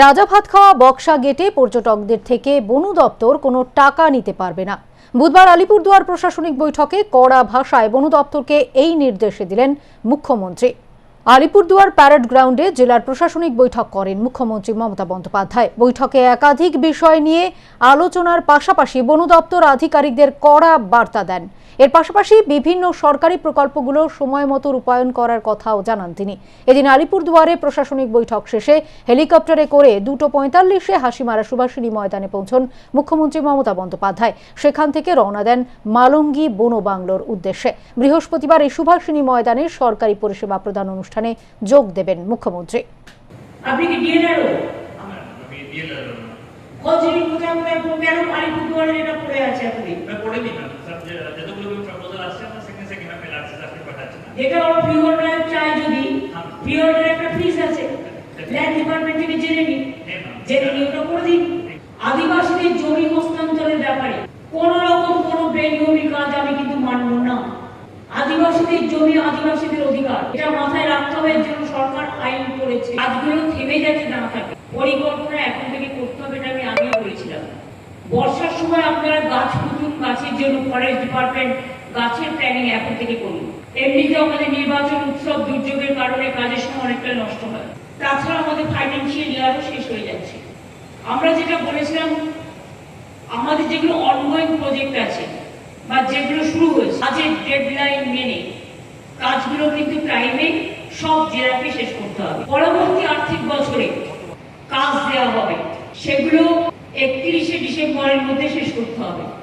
রাজা ভাত খাওয়া বক্সা গেটে পর্যটকদের থেকে বনু দপ্তর কোনো টাকা নিতে পারবে না। বুধবার আলিপুরদুয়ার প্রশাসনিক বৈঠকে কড়া ভাষায় বনু দপ্তরকে এই নির্দেশে দিলেন মুখ্যমন্ত্রী। আলিপুরদুয়ার প্যারেড গ্রাউন্ডে জেলার প্রশাসনিক বৈঠক করেন মুখ্যমন্ত্রী মমতা বন্দ্যোপাধ্যায়। বৈঠকে একাধিক বিষয় নিয়ে আলোচনার পাশাপাশি বন দপ্তর আধিকারিকদের কড়া বার্তা দেন। এর পাশাপাশি বিভিন্ন সরকারি প্রকল্পগুলো সময় মতো রূপায়ণ করার কথাও জানান তিনি। এদিন আলিপুরদুয়ারে প্রশাসনিক বৈঠক শেষে হেলিকপ্টারে করে দুটো পঁয়তাল্লিশে হাসিমারা সুভাষিনী ময়দানে পৌঁছন মুখ্যমন্ত্রী মমতা বন্দ্যোপাধ্যায়। সেখান থেকে রওনা দেন মালঙ্গি বন বাংলোর উদ্দেশ্যে। বৃহস্পতিবার এই সুভাষিনী ময়দানে সরকারি পরিষেবা প্রদান অনুষ্ঠানে অনুষ্ঠানে যোগ দেবেন মুখ্যমন্ত্রী। আপনি কি এটা পড়ে আছে আপনি পড়ে যতগুলো প্রপোজাল আসছে আমরা সেখানে সেখানে আপনি পাঠাচ্ছেন চাই যদি। হ্যাঁ। পিওর একটা ফিস আছে। ল্যান্ড ডিপার্টমেন্ট থেকে জেনে নিন। হ্যাঁ, জেনে নিয়ে ওটা করে দিন। আদিবাসীদের জমি হস্তান্তরের ব্যাপারে কোন রকম কোনো বেনিয়মী কাজ আমি কিন্তু মানব না। আদিবাসীদের জমি, আদিবাসীদের অধিকার। এটা মাথায় রাখতে হবে জন্য সরকার আইন করেছে। কাজগুলো থেমে যাচ্ছে না থাকে। পরিকল্পনা এখন থেকে করতে হবে এটা আমি আগেও বলেছিলাম। বর্ষার সময় আপনারা গাছ পুতুন, গাছের জন্য ফরেস্ট ডিপার্টমেন্ট গাছের প্ল্যানিং এখন থেকে করুন। এমনিতে আমাদের নির্বাচন উৎসব দুর্যোগের কারণে কাজের সময় অনেকটা নষ্ট হয়। তাছাড়া আমাদের ফাইন্যান্সিয়াল ইয়ারও শেষ হয়ে যাচ্ছে। আমরা যেটা বলেছিলাম, আমাদের যেগুলো অনগোয়িং প্রজেক্ট আছে বা যেগুলো শুরু হয়েছে কাজের ডেডলাইন মেনে। কাজগুলো কিন্তু টাইমে সব জেলাকে শেষ করতে হবে। পরবর্তী আর্থিক বছরে কাজ দেওয়া হবে। সেগুলো একত্রিশে ডিসেম্বরের মধ্যে শেষ করতে হবে।